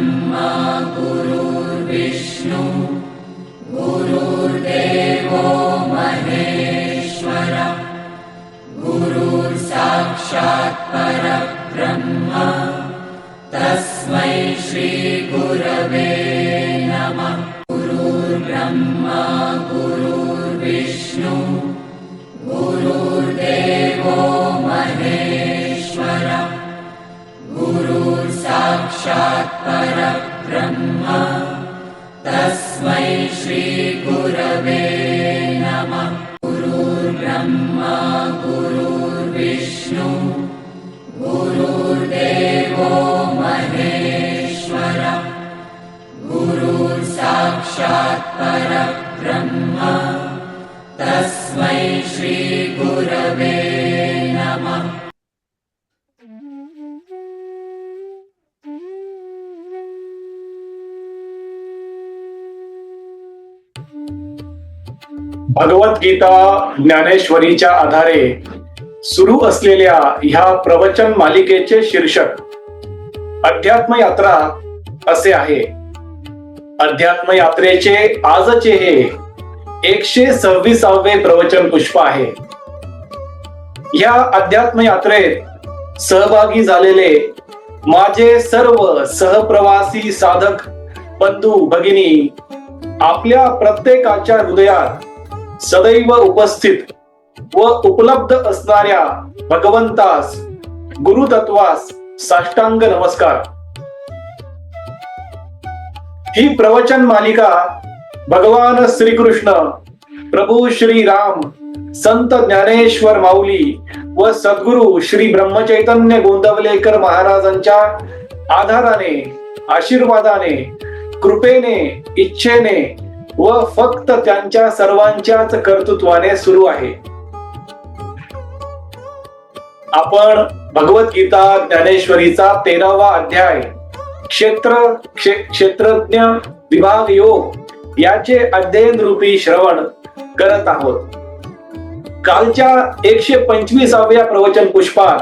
ब्रह्मा गुरुर्विष्णु। गुरुर्देवो महेश्वर। गुरुर्साक्षात् परब्रह्म। तस्मै श्रीगुरवे गुरुर्विष्णु गुरुर्देवो महेश्वर गुरुर्साक्षात् परब्रह्म तस्मै श्रीगुरवे नमः भगवद्गीता ज्ञानेश्वरीच्या आधारे सुरू असलेल्या ह्या प्रवचन मालिकेचे शीर्षक अध्यात्म यात्रा असे आहे. अध्यात्म यात्रेचे आजचे हे एकशे सव्वीसावे प्रवचन पुष्प आहे. या अध्यात्म यात्रेत सहभागी झालेले माझे सर्व सहप्रवासी साधक बंधू भगिनी आपल्या प्रत्येकाच्या हृदयात सदैव उपस्थित व उपलब्ध असणाऱ्या भगवंतास गुरुतत्वास साष्टांग नमस्कार. ही प्रवचन मालिका भगवान श्रीकृष्ण प्रभू श्री राम संत ज्ञानेश्वर माऊली व सद्गुरु श्री ब्रह्मचैतन्य गोंदवलेकर महाराजांच्या आधाराने आशीर्वादाने कृपेने इच्छेने व फक्त त्यांच्या सर्वांच्याच कर्तृत्वाने सुरू आहे. आपण भगवद्गीता ज्ञानेश्वरीचा तेरावा अध्याय क्षेत्र क्षेत्रज्ञ विभाग योग याचे अध्ययन रूपी श्रवण करत आहोत. कालच्या एकशे पंचवीसाव्या प्रवचन पुष्पात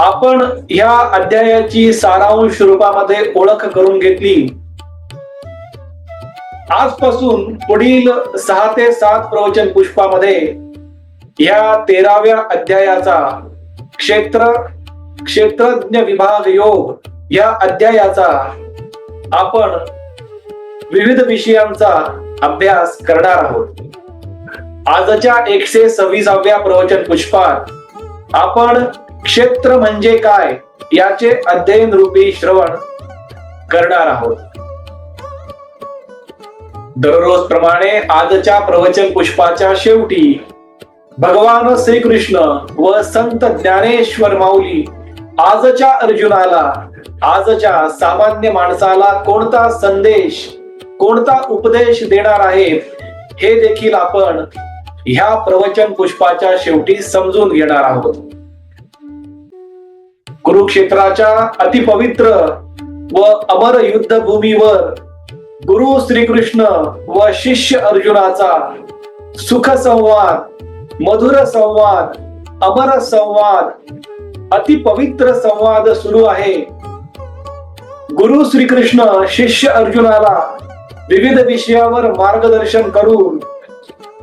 आपण ह्या अध्यायाची सारांश रूपामध्ये ओळख करून घेतली. आजपासून पुढील सहा ते सात प्रवचन पुष्पामध्ये या तेराव्या अध्यायाचा क्षेत्र क्षेत्रज्ञ विभाग योग या अध्यायाचा आपण विविध विषयांचा अभ्यास करणार आहोत. आजच्या एकशे सव्वीसाव्या प्रवचन पुष्पात आपण क्षेत्र म्हणजे काय याचे अध्ययन रूपी श्रवण करणार आहोत. दररोज प्रमाणे आजच्या प्रवचन पुष्पाच्या शेवटी भगवान श्रीकृष्ण व संत ज्ञानेश्वर माऊली आजच्या अर्जुनाला आजच्या सामान्य माणसाला कोणता संदेश कोणता उपदेश देणार आहेत हे देखील आपण ह्या प्रवचन पुष्पाच्या शेवटी समजून घेणार आहोत. कुरुक्षेत्राच्या अतिपवित्र व अमर युद्धभूमीवर गुरु श्रीकृष्ण व शिष्य अर्जुनाचा सुख संवाद मधुर संवाद अमर संवाद अति पवित्र संवाद सुरू आहे. गुरु श्रीकृष्ण शिष्य अर्जुनाला विविध विषयावर मार्गदर्शन करून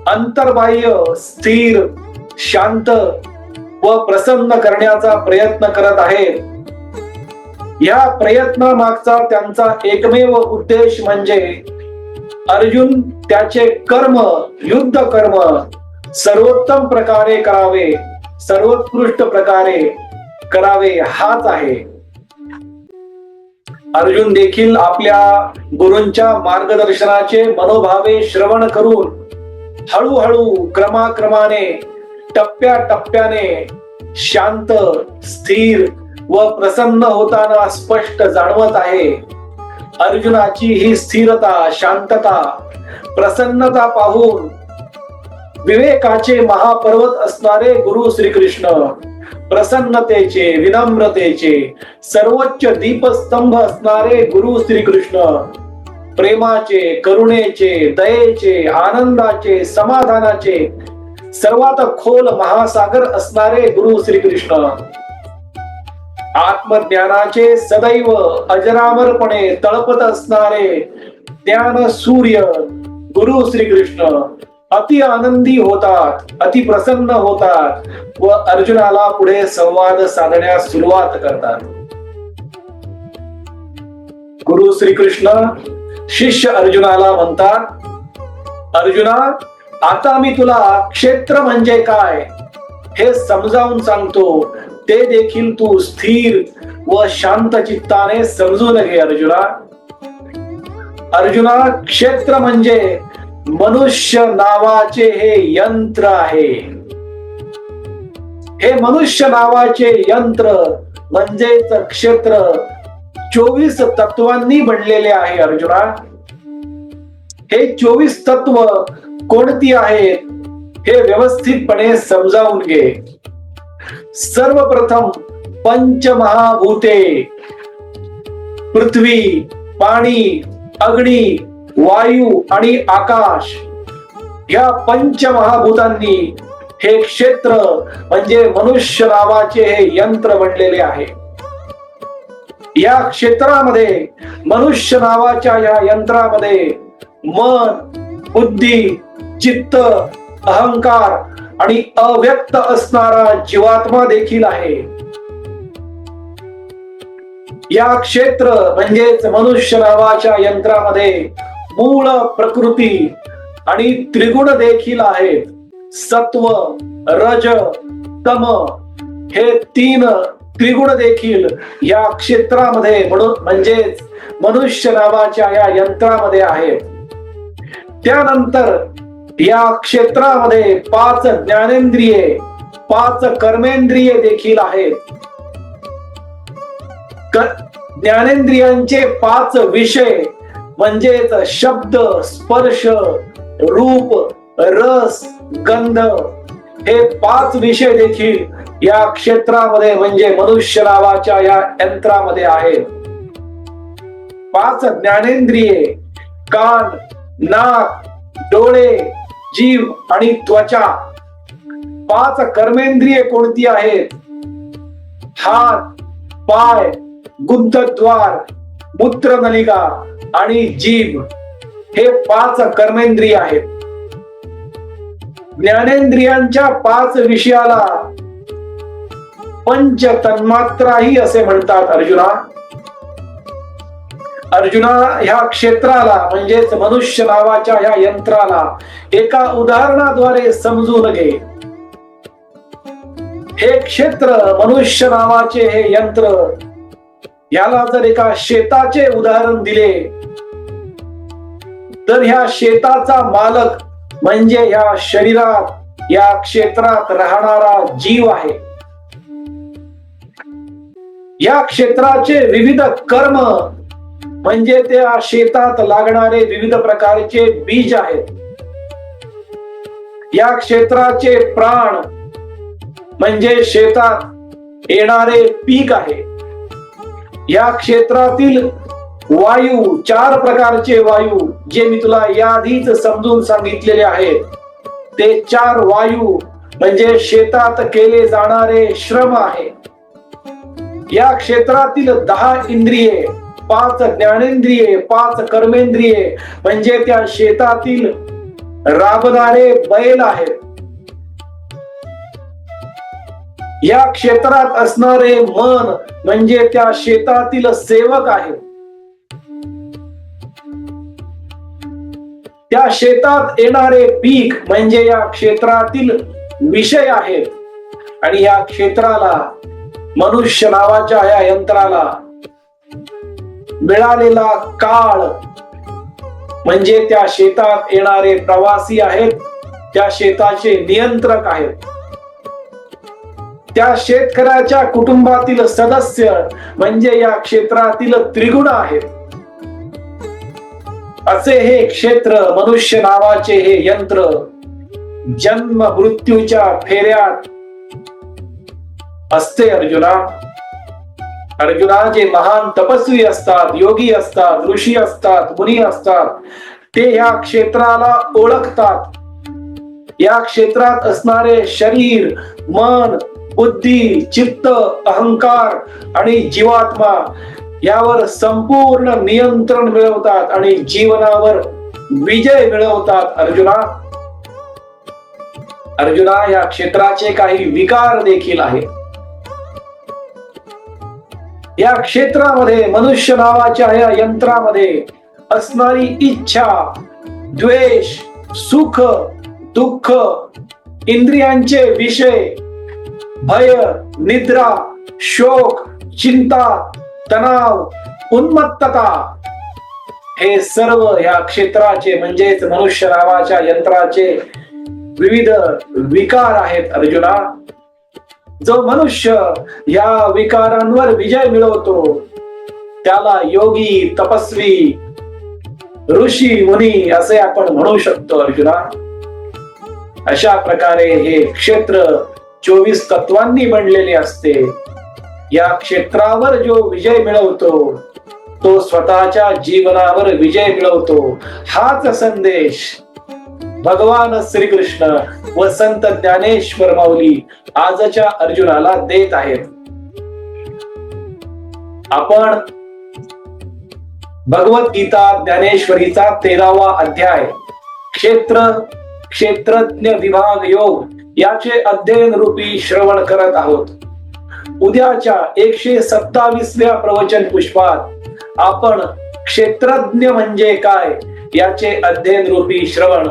अंतर्बाह्य स्थिर शांत व प्रसन्न करण्याचा प्रयत्न करत आहेत. या प्रयत्नामागचा त्यांचा एकमेव उद्देश म्हणजे अर्जुन त्याचे कर्म युद्ध कर्म सर्वोत्तम प्रकारे करावे सर्वोत्कृष्ट प्रकारे करावे हाच आहे. अर्जुन देखील आपल्या गुरूंच्या मार्गदर्शनाचे मनोभावे श्रवण करून हळूहळू क्रमाक्रमाने टप्प्या टप्प्याने शांत स्थिर व प्रसन्न होताना स्पष्ट जाणवत आहे. अर्जुनाची ही स्थिरता शांतता प्रसन्नता पाहून विवेकाचे महापर्वत असणारे गुरु श्रीकृष्ण प्रसन्नतेचे विनम्रतेचे सर्वोच्च दीपस्तंभ असणारे गुरु श्रीकृष्ण प्रेमाचे करुणेचे दयेचे आनंदाचे समाधानाचे सर्वात खोल महासागर असणारे गुरु श्रीकृष्ण. आत्मज्ञानाचे सदैव अजरामरपणे तळपत असणारे ज्ञान सूर्य गुरु श्रीकृष्ण अति आनंदी होतात अति प्रसन्न होतात व अर्जुनाला पुढे संवाद साधण्यास सुरुवात करतात. गुरु श्रीकृष्ण शिष्य अर्जुनाला म्हणतात अर्जुना आता मी तुला क्षेत्र म्हणजे काय? हे समजावून सांगतो. ते देखील तू स्थिर व शांत चित्ताने समजून घे अर्जुना. अर्जुना क्षेत्र म्हणजे मनुष्य नावाचे हे यंत्र आहे. हे मनुष्य नावाचे यंत्र म्हणजेच क्षेत्र चोवीस तत्वांनी बनलेले आहे अर्जुना. हे चोवीस तत्व कोणती आहेत हे व्यवस्थितपणे समजावून घे. सर्वप्रथम पंचमहाभूते. पृथ्वी पाणी अग्नी वायू आणि आकाश या पंचमहाभूतांनी हे क्षेत्र म्हणजे मनुष्य नावाचे हे यंत्र बनलेले आहे. या क्षेत्रामध्ये मनुष्य नावाच्या या यंत्रामध्ये मन बुद्धी चित्त अहंकार आणि अव्यक्त असणारा जीवात्मा देखील आहे. या क्षेत्र म्हणजेच मनुष्य नावाच्या यंत्रामध्ये मूळ प्रकृती आणि त्रिगुण देखील आहेत. सत्व रज तम हे तीन त्रिगुण देखील या क्षेत्रामध्ये म्हणून म्हणजेच मनुष्य नावाच्या या यंत्रामध्ये आहेत. त्यानंतर या क्षेत्रामध्ये पाच ज्ञानेंद्रिये पाच कर्मेंद्रिये देखील आहेत. ज्ञानेंद्रियांचे पाच विषय म्हणजेच शब्द स्पर्श रूप रस गंध हे पाच विषय देखील या क्षेत्रामध्ये म्हणजे मनुष्य नावाच्या या यंत्रामध्ये आहेत. पाच ज्ञानेंद्रिये कान नाक डोळे जीव आणि त्वचा. पाच कर्मेंद्रिये कोणती आहेत? हात पाय गुप्तद्वार मूत्रनलिका आणि जीभ हे पाच कर्मेंद्रिय आहेत. ज्ञानेंद्रियांच्या पाच विषयाला पंच तन्मात्राही असे म्हणतात अर्जुना. अर्जुना ह्या क्षेत्राला म्हणजेच मनुष्य नावाच्या ह्या यंत्राला एका उदाहरणाद्वारे समजून घे. हे क्षेत्र मनुष्य नावाचे हे यंत्र याला जर एका शेताचे उदाहरण दिले तर ह्या शेताचा मालक म्हणजे या शरीरात या क्षेत्रात राहणारा जीव आहे. या क्षेत्राचे विविध कर्म म्हणजे त्या शेतात लागणारे विविध प्रकारचे बीज आहेत. या क्षेत्राचे प्राण म्हणजे शेतात येणारे पीक आहे. या क्षेत्रातील वायू चार प्रकारचे वायू जे मी तुला याआधीच समजून सांगितलेले आहेत. ते चार वायू म्हणजे शेतात केले जाणारे श्रम आहे. या क्षेत्रातील दहा इंद्रिये पाच ज्ञानेंद्रिये पाच कर्मेंद्रिये म्हणजे त्या शेतातील राबणारे बैल आहेत. या क्षेत्रात असणारे मन म्हणजे त्या शेतातील सेवक आहे. त्या शेतात येणारे पीक म्हणजे या क्षेत्रातील विषय आहेत आणि या क्षेत्राला मनुष्य नावाच्या या यंत्राला मिळालेला काळ म्हणजे त्या शेतात येणारे प्रवासी आहेत. त्या शेताचे नियंत्रक आहेत. त्या शेतकऱ्याच्या कुटुंबातील सदस्य म्हणजे या क्षेत्रातील त्रिगुण आहेत. असे हे क्षेत्र मनुष्य नावाचे हे यंत्र जन्म मृत्यूच्या फेऱ्यात असते अर्जुना. अर्जुना जे महान तपस्वी असतात योगी असतात ऋषी असतात मुनी असतात ते या क्षेत्राला ओळखतात. या क्षेत्रात असणारे शरीर मन बुद्धी चित्त अहंकार आणि जीवात्मा यावर संपूर्ण नियंत्रण मिळवतात आणि जीवनावर विजय मिळवतात. अर्जुना अर्जुना या क्षेत्राचे काही विकार देखील आहेत. या क्षेत्रामध्ये मनुष्य नावाच्या या यंत्रामध्ये असणारी इच्छा द्वेष सुख दुःख इंद्रियांचे विषय भय निद्रा शोक चिंता तणाव उन्मत्तता हे सर्व या क्षेत्राचे म्हणजेच मनुष्य नावाच्या यंत्राचे विविध विकार आहेत अर्जुना. जो मनुष्य या विकारांवर विजय मिळवतो त्याला योगी तपस्वी ऋषी मुनी असे आपण म्हणू शकतो अर्जुना. अशा प्रकारे हे क्षेत्र चोवीस तत्वांनी बनलेले असते. या क्षेत्रावर जो विजय मिळवतो तो स्वतःच्या जीवनावर विजय मिळवतो. हाच संदेश भगवान श्रीकृष्ण व संत ज्ञानेश्वर माऊली आजच्या अर्जुनाला देत आहेत. आपण भगवद्गीता ज्ञानेश्वरीचा तेरावा अध्याय क्षेत्र क्षेत्रज्ञ विभाग योग याचे अध्ययन रूपी श्रवण करत आहोत. उद्याच्या एकशे सत्तावीसव्या प्रवचन पुष्पात आपण क्षेत्रज्ञ म्हणजे काय याचे अध्ययन रूपी श्रवण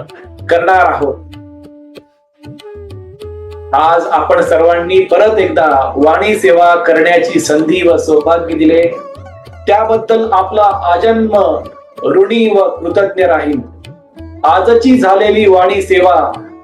करणार आहोत. आज आपण सर्वांनी परत एकदा वाणी सेवा करण्याची संधी व सौभाग्य दिले. त्याबद्दल आपला आजन्म ऋणी व कृतज्ञ राहील आजची झालेली वाणी सेवा